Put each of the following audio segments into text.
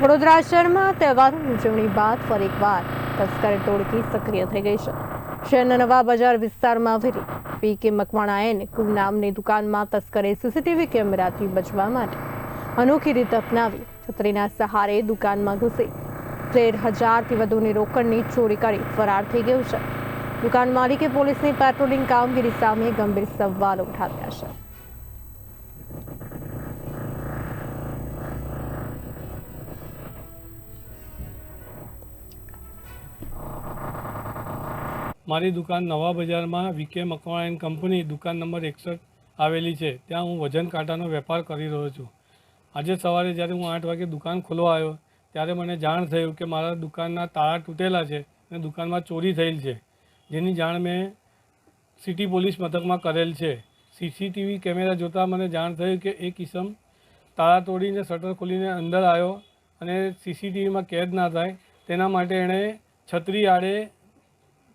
વડોદરા શહેરમાં તહેવારોની ઉજવણી બાદ ફરી એકવાર તસ્કર ટોળકી સક્રિય થઈ ગઈ છે. શહેરના નવા બજાર વિસ્તારમાં આવેલી પી કે મકવાણા એન કુ નામની દુકાનમાં તસ્કરે સીસીટીવી કેમેરાથી બચવા માટે અનોખી રીત અપનાવી છત્રીના સહારે દુકાનમાં ઘૂસી. તેર હજારથી વધુની રોકડની ચોરી કરી ફરાર થઈ ગયું છે. દુકાન માલિકે પોલીસની પેટ્રોલિંગ કામગીરી સામે ગંભીર સવાલો ઉઠાવ્યા છે. મારી દુકાન નવા બજારમાં વીકે મકવાણા એન્ડ કંપની દુકાન નંબર એકસઠ આવેલી છે. ત્યાં હું વજન કાંટાનો વેપાર કરી રહ્યો છું. આજે સવારે જ્યારે હું આઠ વાગે દુકાન ખોલવા આવ્યો, ત્યારે મને જાણ થયું કે મારા દુકાનના તાળા તૂટેલા છે અને દુકાનમાં ચોરી થયેલ છે, જેની જાણ મેં સિટી પોલીસ મથકમાં કરેલ છે. સીસીટીવી કેમેરા જોતાં મને જાણ થયું કે એક કિસમ તાળા તોડીને શટર ખોલીને અંદર આવ્યો અને સીસીટીવીમાં કેદ ના થાય, તેના માટે એણે છત્રી આડે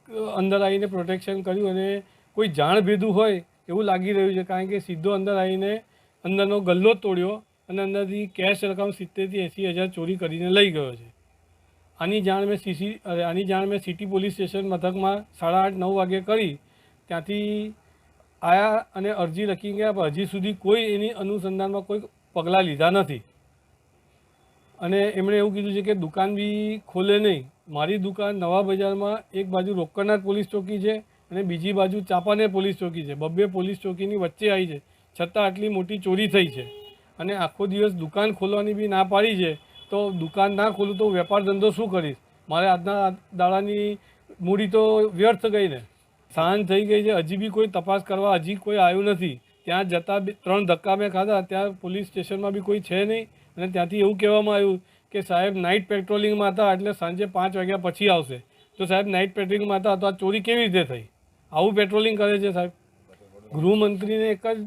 અંદર આવીને પ્રોટેક્શન કર્યું અને કોઈ જાણ ભેદું હોય એવું લાગી રહ્યું છે, કારણ કે સીધો અંદર આવીને અંદરનો ગલ્લો તોડ્યો અને અંદરથી કેશ રકમ સિત્તેરથી એંસી હજાર ચોરી કરીને લઈ ગયો છે. આની જાણ મેં સીસી આની જાણ મેં સિટી પોલીસ સ્ટેશન મથકમાં સાડા આઠ, નવ વાગે કરી. ત્યાંથી આયા અને અરજી લખી ગયા પણ હજી સુધી કોઈ એની અનુસંધાનમાં કોઈ પગલાં લીધા નથી. અને એમણે એવું કીધું છે કે દુકાન બી ખોલે નહીં. મારી દુકાન નવા બજારમાં એક બાજુ રોકડનાથ પોલીસ ચોકી છે અને બીજી બાજુ ચાપાનેર પોલીસ ચોકી છે. બબ્બે પોલીસ ચોકીની વચ્ચે આવી છે. છતાં આટલી મોટી ચોરી થઈ છે અને આખો દિવસ દુકાન ખોલવાની બી ના પાડી છે તો દુકાન ના ખોલું તો વેપાર ધંધો શું કરીશ? મારે આજના દાડાની મૂડી તો વ્યર્થ ગઈ ને. સાંજ થઈ ગઈ છે. હજી બી કોઈ તપાસ કરવા હજી કોઈ આવ્યું નથી. ત્યાં જતાં ત્રણ ધક્કા મેં ખાધા. ત્યાં પોલીસ સ્ટેશનમાં બી કોઈ છે નહીં અને ત્યાંથી એવું કહેવામાં આવ્યું કે સાહેબ નાઇટ પેટ્રોલિંગમાં હતા એટલે સાંજે પાંચ વાગ્યા પછી આવશે. તો સાહેબ નાઇટ પેટ્રોલિંગમાં હતા તો આ ચોરી કેવી રીતે થઈ? આવું પેટ્રોલિંગ કરે છે સાહેબ. ગૃહમંત્રીને એક જ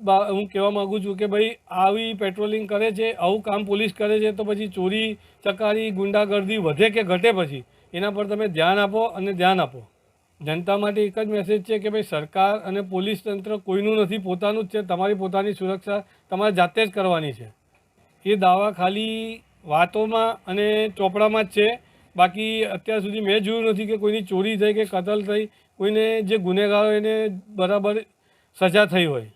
હું કહેવા માગું છું કે ભાઈ આવી પેટ્રોલિંગ કરે છે, આવું કામ પોલીસ કરે છે તો પછી ચોરી, ચકારી, ગુંડાગર્દી વધે કે ઘટે પછી? એના પર તમે ધ્યાન આપો અને ધ્યાન આપો. જનતા માટે એક જ મેસેજ છે કે ભાઈ સરકાર અને પોલીસ તંત્ર કોઈનું નથી, પોતાનું જ છે, તમારી પોતાની સુરક્ષા તમારે જાતે જ કરવાની છે. એ દાવા ખાલી વાતોમાં અને ચોપડામાં જ છે. બાકી અત્યાર સુધી મેં જોયું નથી કે કોઈની ચોરી થઈ કે કતલ થઈ. કોઈને જે ગુનેગારો એને બરાબર સજા થઈ હોય.